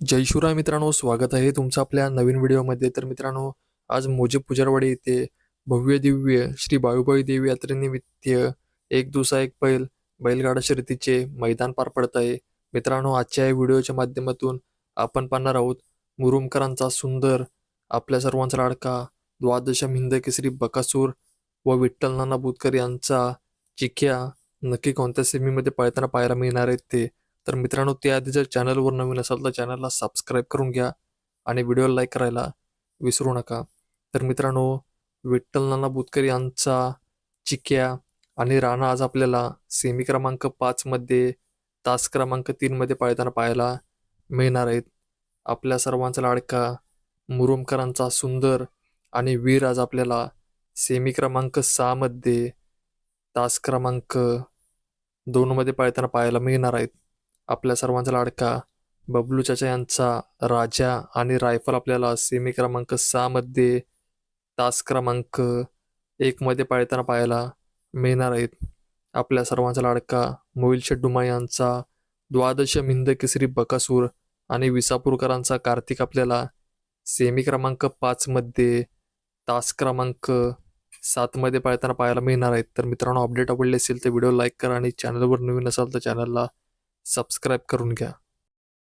जय शिवराय मित्रांनो स्वागत आहे तुमचं आपल्या नवीन व्हिडिओमध्ये. तर मित्रांनो आज मोजे पुजारवाडी येथे भव्य दिव्य श्री बाळूबाई देवी यात्रेनिमित्त एक दुसा एक बैल बैलगाडा शर्यतीचे मैदान पार पडत आहे. मित्रांनो आजच्या या व्हिडिओच्या माध्यमातून आपण पाहणार आहोत मुरुमकरांचा सुंदर आपल्या सर्वांचा लाडका द्वादशम हिंद केसरी बकासूर व विठ्ठल नाना बुतकर यांचा चिक्या नक्की कोणत्या सेमीमध्ये पळताना पाहायला मिळणार आहेत ते तर मित्रांनो त्याआधी जर चॅनलवर नवीन असाल तर चॅनलला सबस्क्राईब करून घ्या आणि व्हिडिओला लाईक करायला विसरू नका. तर मित्रांनो विठ्ठल नाना बुतकर यांचा चिक्या आणि राणा आज आपल्याला सेमी क्रमांक पाचमध्ये तास क्रमांक तीनमध्ये पाळताना पाहायला मिळणार आहेत. आपल्या सर्वांचा लाडका मुरुमकरांचा सुंदर आणि वीर आज आपल्याला सेमी क्रमांक सहामध्ये तास क्रमांक दोनमध्ये पाळताना पाहायला मिळणार आहेत. आपल्या सर्वांचा लाडका. बबलू चाचा यांचा राजा आणि रायफल आपल्याला सेमी क्रमांक सहामध्ये तास क्रमांक एकमध्ये पाळताना पाहायला मिळणार आहेत. आपल्या सर्वांचा लाडका मोहिल शेड्डुमा यांचा द्वादश मिंद केसरी बकासूर आणि विसापूरकरांचा कार्तिक आपल्याला सेमी क्रमांक पाचमध्ये तास क्रमांक सातमध्ये पाळताना पाहायला मिळणार आहेत. तर मित्रांनो अपडेट आवडले असेल तर व्हिडिओ लाईक करा आणि चॅनलवर नवीन असाल तर चॅनलला सबस्क्राईब करून घ्या.